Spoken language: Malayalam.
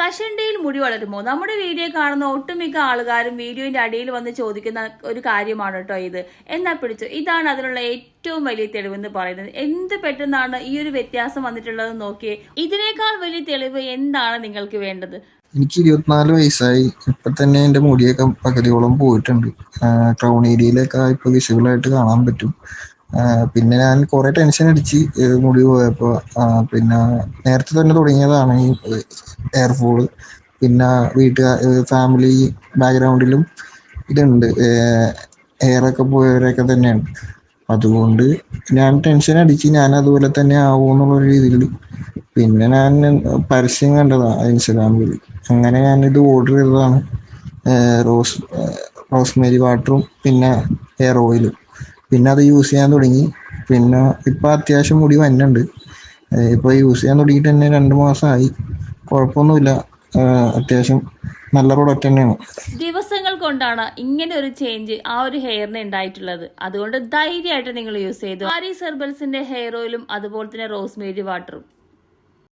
കഷണ്ടിയിൽ മുടി വളരുമോ? നമ്മുടെ വീഡിയോ കാണുന്ന ഒട്ടുമിക്ക ആൾക്കാരും വീഡിയോന്റെ അടിയിൽ വന്ന് ചോദിക്കുന്ന ഒരു കാര്യമാണ് കേട്ടോ ഇത്. എന്നാ പിടിച്ചു? ഇതാണ് അതിനുള്ള ഏറ്റവും വലിയ തെളിവെന്ന് പറയുന്നത്. എന്ത് പെട്ടെന്നാണ് ഈ ഒരു വ്യത്യാസം വന്നിട്ടുള്ളത് നോക്കിയേ. ഇതിനേക്കാൾ വലിയ തെളിവ് എന്താണ് നിങ്ങൾക്ക് വേണ്ടത്? എനിക്ക് ഇരുപത്തിനാല് വയസ്സായി. ഇപ്പൊ തന്നെ എന്റെ മുടിയൊക്കെ പകുതിയോളം പോയിട്ടുണ്ട്. ക്രൗൺ ഏരിയയിലൊക്കെ ഇപ്പൊ വിസിബിൾ ആയിട്ട് കാണാൻ പറ്റും. പിന്നെ ഞാൻ കുറെ ടെൻഷൻ അടിച്ച് മുടി പോയപ്പോ പിന്നെ നേരത്തെ തന്നെ തുടങ്ങിയതാണ് ഈ എയർ ഫോൾ പിന്നെ വീട്ടുകാർ ഫാമിലി ബാക്ക്ഗ്രൗണ്ടിലും ഇതുണ്ട് ഹെയർ ഒക്കെ പോയവരൊക്കെ തന്നെയാണ്. അതുകൊണ്ട് ഞാൻ ടെൻഷൻ അടിച്ച് ഞാൻ അതുപോലെ തന്നെ ആവുമെന്നുള്ള രീതിയിൽ പിന്നെ ഞാൻ പരസ്യം കണ്ടതാണ് ഇൻസ്റ്റാഗ്രാമിൽ അങ്ങനെ ഞാൻ ഇത് ഓർഡർ ചെയ്തതാണ്. റോസ് റോസ്മേരി വാട്ടറും പിന്നെ ഹെയർ ഓയിലും പിന്നെ അത് യൂസ് ചെയ്യാൻ തുടങ്ങി. പിന്നെ ഇപ്പം അത്യാവശ്യം മുടി വന്നുണ്ട് ഇപ്പോൾ യൂസ് ചെയ്യാൻ തുടങ്ങിയിട്ട് തന്നെ രണ്ട് മാസമായി കുഴപ്പമൊന്നുമില്ല അത്യാവശ്യം നല്ല പ്രൊഡക്റ്റ് തന്നെയാണ്. ദിവസങ്ങൾ കൊണ്ടാണ് ഇങ്ങനെ ഒരു ചേഞ്ച് ആ ഒരു ഹെയറിന് ഉണ്ടായിട്ടുള്ളത് അതുകൊണ്ട് ധൈര്യമായിട്ട് നിങ്ങൾ യൂസ് ചെയ്തു. ആരീസ് ഹെർബൽസിന്റെ ഹെയർ ഓയിലും അതുപോലെ തന്നെ റോസ്മേരി വാട്ടറും